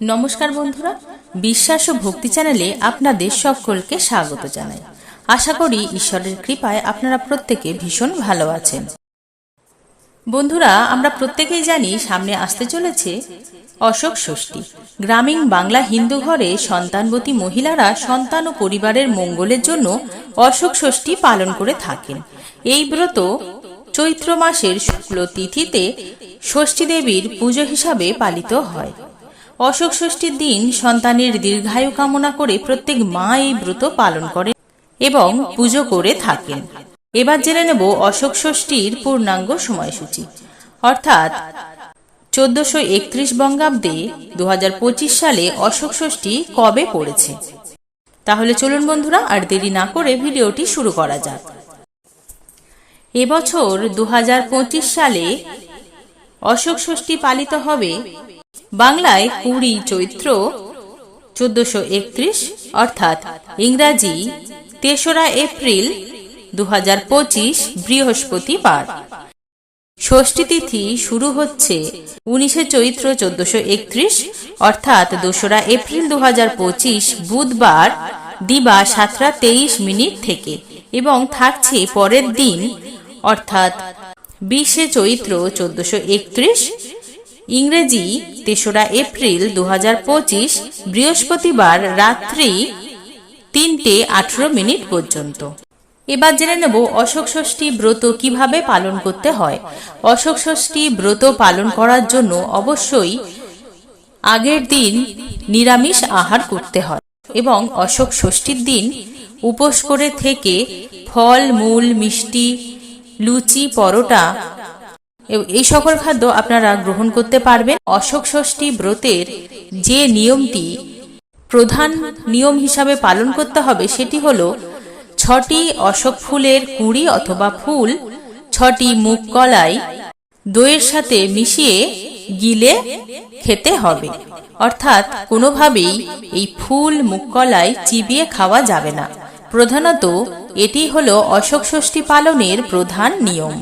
নমস্কার বন্ধুরা, বিশ্বাস ও ভক্তি চ্যানেলে আপনাদের সকলকে স্বাগত জানাই। আশা করি ঈশ্বরের কৃপায় আপনারা প্রত্যেকে ভীষণ ভালো আছেন। বন্ধুরা, আমরা প্রত্যেকেই জানি সামনে আসতে চলেছে অশোক ষষ্ঠী। গ্রামীণ বাংলা হিন্দু ঘরে সন্তানবতী মহিলারা সন্তান ও পরিবারের মঙ্গলের জন্য অশোক ষষ্ঠী পালন করে থাকেন। এই ব্রত চৈত্র মাসের শুক্ল তিথিতে ষষ্ঠী দেবীর পুজো হিসাবে পালিত হয়। অশোক ষষ্ঠীর দিন সন্তানের দীর্ঘায়ু কামনা করে প্রত্যেক মা এই ব্রত পালন করে এবং পুজো করে থাকেন। এবার জেনে নেব অশোক ষষ্ঠীর পূর্ণাঙ্গ সময়সূচি। অর্থাৎ চোদ্দশো একত্রিশ বঙ্গাব্দে দু সালে অশোক ষষ্ঠী কবে পড়েছে? তাহলে চলুন বন্ধুরা, আর দেরি না করে ভিডিওটি শুরু করা যাক। এবছর দু হাজার পঁচিশ সালে অশোক ষষ্ঠী পালিত হবে বাংলায় কুড়ি চৈত্র চোদ্দশো একত্রিশ, অর্থাৎ ইংরাজি তেসরা এপ্রিল দু হাজার পঁচিশ বৃহস্পতিবার। ষষ্ঠী তিথি শুরু হচ্ছে উনিশে চৈত্র চোদ্দশো একত্রিশ, অর্থাৎ দোসরা এপ্রিল দু হাজার পঁচিশ বুধবার দিবা সাতটা তেইশ মিনিট থেকে এবং থাকছে পরের দিন, অর্থাৎ বিশে চৈত্র চোদ্দশো একত্রিশ ইংরেজি তেসরা এপ্রিল দু হাজার পঁচিশ বৃহস্পতিবার রাত্রি তিনটে আঠেরো মিনিট পর্যন্ত। এবার জেনে নেব অশোক ষষ্ঠী ব্রত কীভাবে পালন করতে হয়। অশোক ষষ্ঠী ব্রত পালন করার জন্য অবশ্যই আগের দিন নিরামিষ আহার করতে হয় এবং অশোক ষষ্ঠীর দিন উপোস করে থেকে ফল, মূল, মিষ্টি, লুচি, পরোটা এই সকল খাদ্য আপনারা গ্রহণ করতে পারবেন। অশোক ষষ্ঠী ব্রতের যে নিয়মটি প্রধান নিয়ম হিসাবে পালন করতে হবে, সেটি হল ছটি অশোক ফুলের কুঁড়ি অথবা ফুল, ছটি মুখ কলাই, দইয়ের সাথে মিশিয়ে গিলে খেতে হবে। অর্থাৎ কোনোভাবেই এই ফুল মুখ কলাই চিবিয়ে খাওয়া যাবে না। প্রধানত এটি হলো অশোক ষষ্ঠী পালনের প্রধান নিয়ম।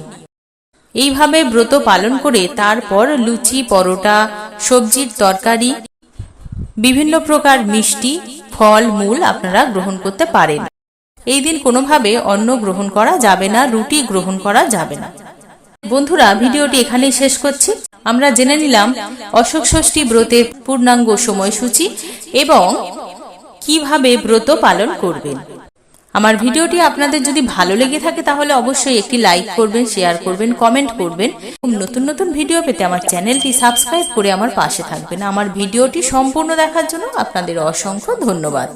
এইভাবে ব্রত পালন করে তারপর লুচি, পরোটা, সবজির তরকারি, বিভিন্ন প্রকার মিষ্টি, ফল, মূল আপনারা গ্রহণ করতে পারেন। এই দিন কোনোভাবে অন্ন গ্রহণ করা যাবে না, রুটি গ্রহণ করা যাবে না। বন্ধুরা, ভিডিওটি এখানেই শেষ করছি। আমরা জেনে নিলাম অশোক ষষ্ঠী ব্রতের পূর্ণাঙ্গ সময়সূচি এবং কীভাবে ব্রত পালন করবেন। আমার ভিডিওটি আপনাদের যদি ভালো লেগে থাকে তাহলে অবশ্যই একটি লাইক করবেন, শেয়ার করবেন, কমেন্ট করবেন। এবং নতুন নতুন ভিডিও পেতে আমার চ্যানেলটি সাবস্ক্রাইব করে আমার পাশে থাকবেন। আমার ভিডিওটি সম্পূর্ণ দেখার জন্য আপনাদের অসংখ্য ধন্যবাদ।